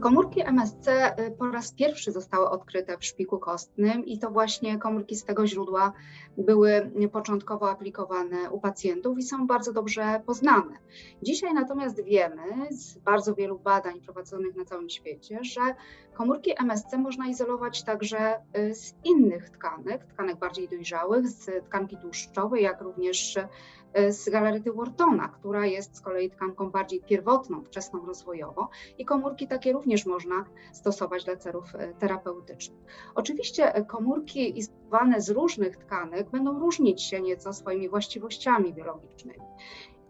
Komórki MSC y, po raz pierwszy zostały odkryte w szpiku kostnym i to właśnie komórki z tego źródła były początkowo aplikowane u pacjentów i są bardzo dobrze poznane. Dzisiaj natomiast wiemy z bardzo wielu badań prowadzonych na całym świecie, że komórki MSC można izolować także y, z innych tkanek, tkanek bardziej dojrzałych, z tkanki tłuszczowej, jak również z galaryty Whartona, która jest z kolei tkanką bardziej pierwotną, wczesną rozwojowo i komórki takie również można stosować dla celów e, terapeutycznych. Oczywiście e, komórki izolowane z różnych tkanek będą różnić się nieco swoimi właściwościami biologicznymi.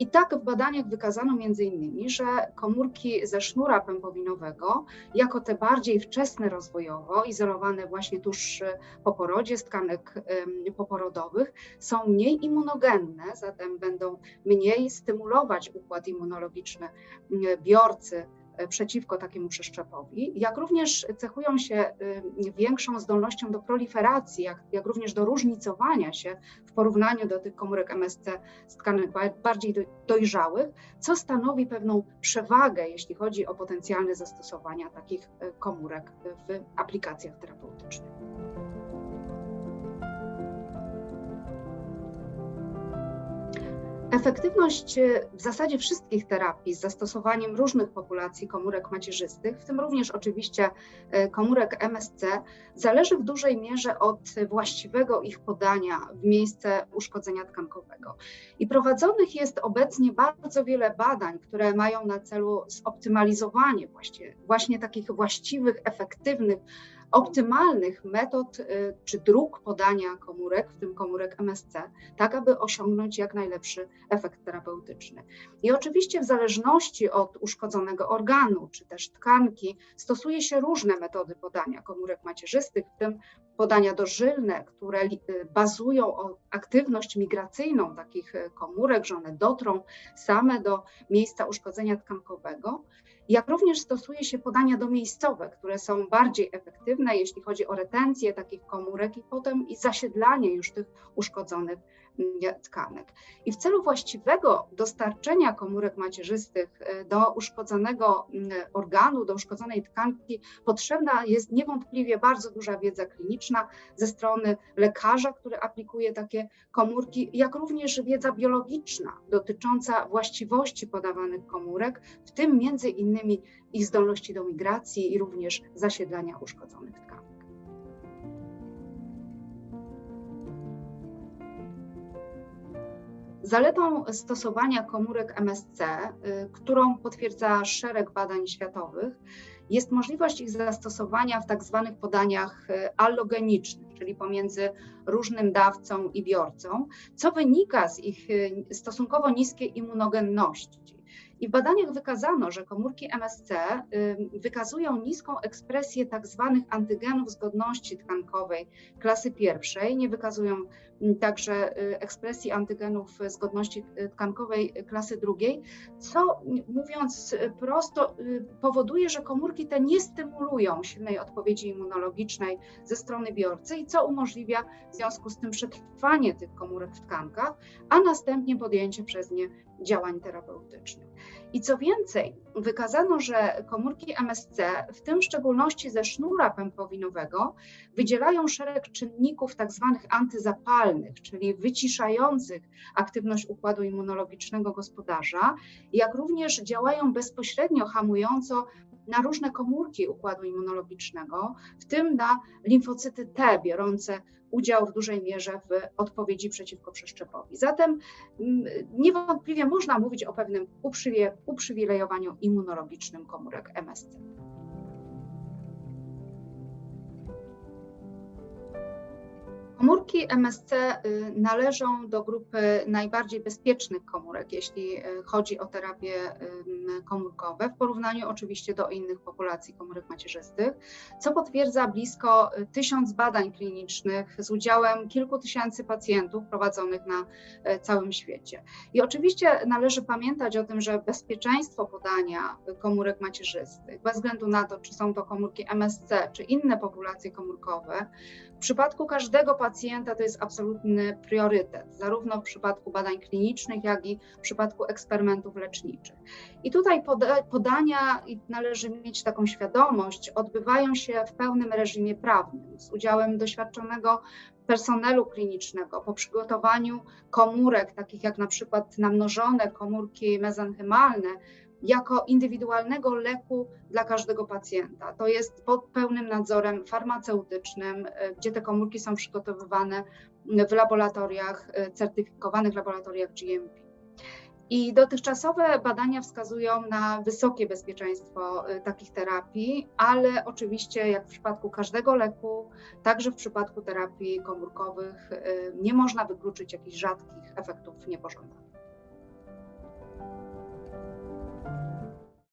I tak w badaniach wykazano innymi, że komórki ze sznura pępowinowego, jako te bardziej wczesne rozwojowo, izolowane właśnie tuż po porodzie z tkanek poporodowych, są mniej immunogenne, zatem będą mniej stymulować układ immunologiczny biorcy E, przeciwko takiemu przeszczepowi, jak również cechują się y, większą zdolnością do proliferacji, jak, jak również do różnicowania się w porównaniu do tych komórek MSC z tkanek bardziej dojrzałych, co stanowi pewną przewagę, jeśli chodzi o potencjalne zastosowania takich e, komórek w aplikacjach terapeutycznych. Efektywność e, w zasadzie wszystkich terapii z zastosowaniem różnych populacji komórek macierzystych, w tym również oczywiście e, komórek MSC, zależy w dużej mierze od właściwego ich podania w miejsce uszkodzenia tkankowego. I prowadzonych jest obecnie bardzo wiele badań, które mają na celu zoptymalizowanie właśnie, właśnie takich właściwych, efektywnych optymalnych metod y, czy dróg podania komórek, w tym komórek MSC, tak aby osiągnąć jak najlepszy efekt terapeutyczny. I oczywiście w zależności od uszkodzonego organu czy też tkanki stosuje się różne metody podania komórek macierzystych, w tym podania dożylne, które y, bazują o aktywność migracyjną takich y, komórek, że one dotrą same do miejsca uszkodzenia tkankowego jak również stosuje się podania domiejscowe, które są bardziej efektywne, jeśli chodzi o retencję takich komórek i potem i zasiedlanie już tych uszkodzonych tkanek. I w celu właściwego dostarczenia komórek macierzystych e, do uszkodzonego organu, do uszkodzonej tkanki potrzebna jest niewątpliwie bardzo duża wiedza kliniczna ze strony lekarza, który aplikuje takie komórki, jak również wiedza biologiczna dotycząca właściwości podawanych komórek, w tym między innymi ich zdolności do migracji i również zasiedlania uszkodzonych tkanek. Zaletą stosowania komórek MSC, y, którą potwierdza szereg badań światowych, jest możliwość ich zastosowania w tak zwanych podaniach y, allogenicznych, czyli pomiędzy różnym dawcą i biorcą, co wynika z ich y, stosunkowo niskiej immunogenności. I w badaniach wykazano, że komórki MSC wykazują niską ekspresję tak zwanych antygenów zgodności tkankowej klasy pierwszej, nie wykazują także y, ekspresji antygenów zgodności y, tkankowej klasy drugiej, co mówiąc prosto y, powoduje, że komórki te nie stymulują silnej odpowiedzi immunologicznej ze strony biorcy i co umożliwia w związku z tym przetrwanie tych komórek w tkankach, a następnie podjęcie przez nie działań terapeutycznych. I co więcej, wykazano, że komórki MSC, w tym w szczególności ze sznura pępowinowego, wydzielają szereg czynników tak zwanych antyzapalnych, czyli wyciszających aktywność układu immunologicznego gospodarza, jak również działają bezpośrednio hamująco na różne komórki układu immunologicznego, w tym na limfocyty T biorące udział w dużej mierze w odpowiedzi przeciwko przeszczepowi. Zatem mm, niewątpliwie można mówić o pewnym uprzywilejowaniu immunologicznym komórek MSC. Komórki MSC y, należą do grupy najbardziej bezpiecznych komórek, jeśli y, chodzi o terapie komórkowe, w porównaniu oczywiście do innych populacji komórek macierzystych, co potwierdza blisko y, tysiąc badań klinicznych z udziałem kilku tysięcy pacjentów prowadzonych na całym świecie. I oczywiście należy pamiętać o tym, że bezpieczeństwo podania komórek macierzystych, bez względu na to, czy są to komórki MSC, czy inne populacje komórkowe, przypadku każdego pacjenta to jest absolutny priorytet, zarówno w przypadku badań klinicznych, jak i w przypadku eksperymentów leczniczych. I tutaj poda podania, i należy mieć taką świadomość, odbywają się w pełnym reżimie prawnym, z udziałem doświadczonego personelu klinicznego po przygotowaniu komórek, takich jak na przykład namnożone komórki mezenchymalne, jako indywidualnego leku dla każdego pacjenta. To jest pod pełnym nadzorem farmaceutycznym, y, gdzie te komórki są przygotowywane w laboratoriach, y, certyfikowanych laboratoriach GMP. I dotychczasowe badania wskazują na wysokie bezpieczeństwo y, takich terapii, ale oczywiście, jak w przypadku każdego leku, także w przypadku terapii komórkowych, nie można wykluczyć jakichś rzadkich efektów niepożądanych.